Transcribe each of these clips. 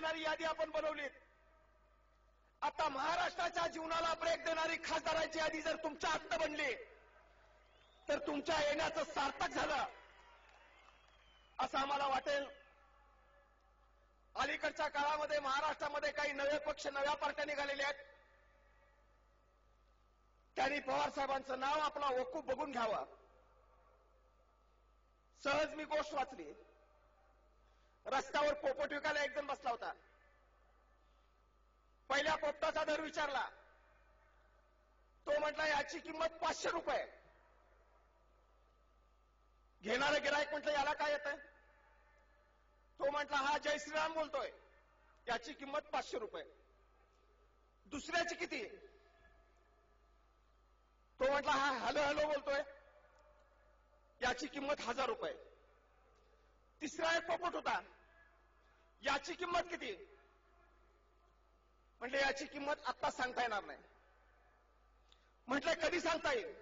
देणारी यादी आपण बनवली आता महाराष्ट्राच्या जीवनाला ब्रेक देणारी खासदारांची यादी जर तुमच्या हक्क बनली तर तुमच्या येण्याचं सार्थक झालं. असं आम्हाला वाटेल. अलीकडच्या काळामध्ये महाराष्ट्रामध्ये काही नवे पक्ष नव्या पार्ट्या निघालेल्या आहेत. त्यांनी पवार साहेबांचं नाव आपला वकूफ बघून घ्यावा. सहज मी गोष्ट वाचली. रस्त्यावर पोपट विकायला एक जण बसला होता. पहिल्या पोपटाचा दर विचारला. तो म्हटला याची किंमत पाचशे रुपये. घेणारं गिरायक म्हटलं याला काय येत तो म्हटला हा जय श्रीराम बोलतोय. याची किंमत पाचशे रुपये. दुसऱ्याची किती? तो म्हटला हा हॅलो हॅलो बोलतोय. याची किंमत हजार रुपये. तिसरा एक पोपट होता. याची किंमत किती? म्हटले याची किंमत आत्ता सांगता येणार नाही. म्हटलं कधी सांगता येईल?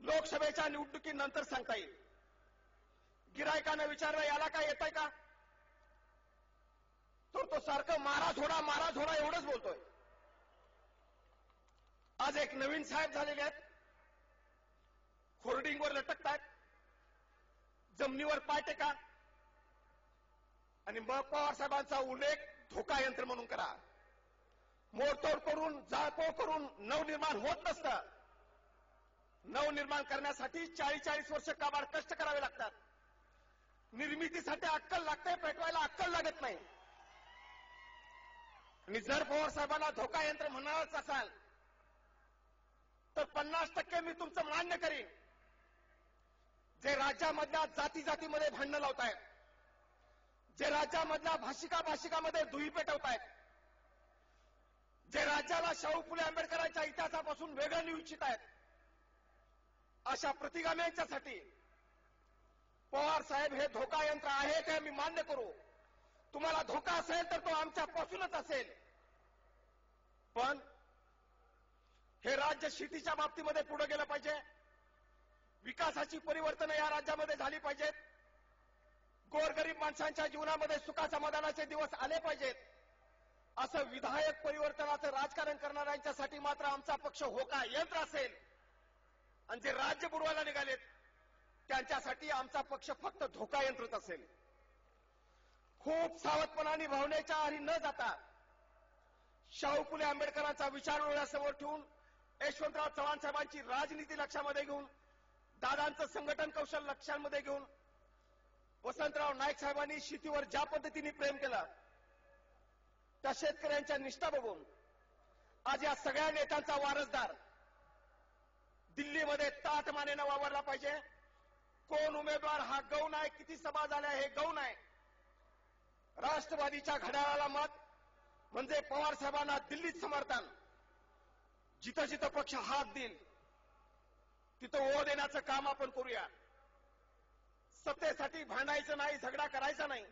लोकसभेच्या निवडणुकीनंतर सांगता येईल. गिरायकानं विचारलं याला काय येत आहे का? तर तो सारखं मारा झोडा मारा झोडा एवढंच बोलतोय. आज एक नवीन साहेब झालेले आहेत. होर्डिंगवर लटकतायत. जमिनीवर पाय टेका. आणि मग पवार साहेबांचा उल्लेख धोका यंत्र म्हणून करा. मोडतोड करून जाळपोळ करून नवनिर्माण होत नसतं. नवनिर्माण करण्यासाठी चाळीस चाळीस वर्ष काबाड कष्ट करावे लागतात. निर्मितीसाठी अक्कल लागते पेटवायला अक्कल लागत नाही. आणि जर पवार साहेबांना धोका यंत्र म्हणालाच असाल तर पन्नास टक्के मी तुमचं मान्य करीन. जे राज्यामधल्या जाती जातीमध्ये भांडणं लावतायत जे राज्यामधल्या भाषिका भाषिकामध्ये दुई पेटवतायत जे राज्याला शाहू फुले आंबेडकरांच्या इतिहासापासून वेगळं नेऊ इच्छित आहेत अशा प्रतिगाम्यांच्यासाठी पवार साहेब हे धोका यंत्र आहे ते मी मान्य करू. तुम्हाला धोका असेल तर तो आमच्यापासूनच असेल. पण हे राज्य शेतीच्या बाबतीमध्ये पुढे गेलं पाहिजे. विकासाची परिवर्तनं या राज्यामध्ये झाली पाहिजेत. गोरगरीब माणसांच्या जीवनामध्ये सुखा समाधानाचे दिवस आले पाहिजेत. असं विधायक परिवर्तनाचं राजकारण करणाऱ्यांच्यासाठी मात्र आमचा पक्ष होका यंत्र असेल. आणि जे राज्य बुडवायला निघालेत त्यांच्यासाठी आमचा पक्ष फक्त धोका यंत्रच असेल. खूप सावधपणाने भावनेच्या आधी न जाता शाहू फुले आंबेडकरांचा विचार डोळ्यासमोर ठेवून यशवंतराव चव्हाण साहेबांची राजनीती लक्षामध्ये घेऊन दादांचं संघटन कौशल लक्षांमध्ये घेऊन वसंतराव नाईक साहेबांनी शेतीवर ज्या पद्धतीने प्रेम केलं त्या शेतकऱ्यांच्या निष्ठा बघून आज या सगळ्या नेत्यांचा वारसदार दिल्लीमध्ये ताट मानेनं वावरला पाहिजे. कोण उमेदवार हा गौण आहे किती सभा झाल्या हे गौण आहे राष्ट्रवादीच्या घड्याळाला मत म्हणजे पवार साहेबांना दिल्लीत समर्थन. जिथं जिथं पक्ष हात देईल तिथं ओ देण्याचं काम आपण करूया. सत्तेसाठी भांडायचं नाही झगडा करायचा नाही.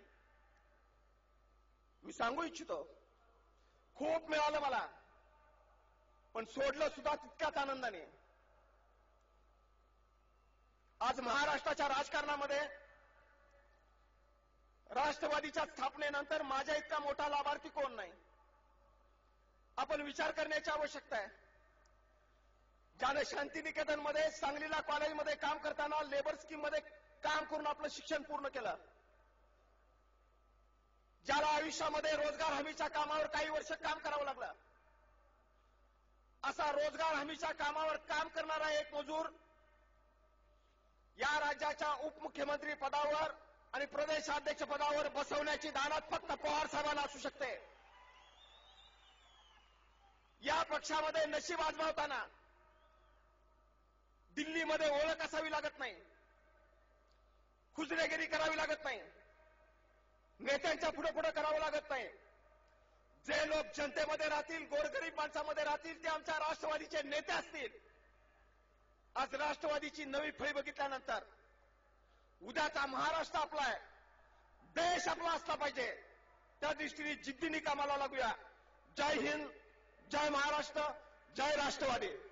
मी सांगू इच्छितो खूप मिळालं मला पण सोडलं सुद्धा तितक्याच आनंदाने. आज महाराष्ट्राच्या राजकारणामध्ये राष्ट्रवादीच्या स्थापनेनंतर माझ्या इतका मोठा लाभार्थी कोण नाही? आपण विचार करण्याची आवश्यकता आहे. ज्याने शांतिनिकेतनमध्ये सांगलीला कॉलेजमध्ये काम करताना लेबर स्कीममध्ये काम करून आपलं शिक्षण पूर्ण केलं. ज्याला आयुष्यामध्ये रोजगार हमीच्या कामावर काही वर्ष काम करावं लागलं. असा रोजगार हमीच्या कामावर काम करणारा एक मजूर या राज्याच्या उपमुख्यमंत्री पदावर आणि प्रदेशाध्यक्ष पदावर बसवण्याची दानात फक्त पवार साहेबांना असू शकते. या पक्षामध्ये नशीब आजमावताना दिल्लीमध्ये ओळख असावी लागत नाही खुजरेगिरी करावी लागत नाही नेत्यांच्या पुढे पुढे करावं लागत नाही. जे लोक जनतेमध्ये राहतील गोरगरीब माणसामध्ये राहतील ते आमच्या राष्ट्रवादीचे नेते असतील. आज राष्ट्रवादीची नवी फळी बघितल्यानंतर उद्याचा महाराष्ट्र आपला आहे. देश आपला असला पाहिजे. त्या दृष्टीने जिद्दीने कामाला लागूया. जय हिंद जय महाराष्ट्र जय राष्ट्रवादी.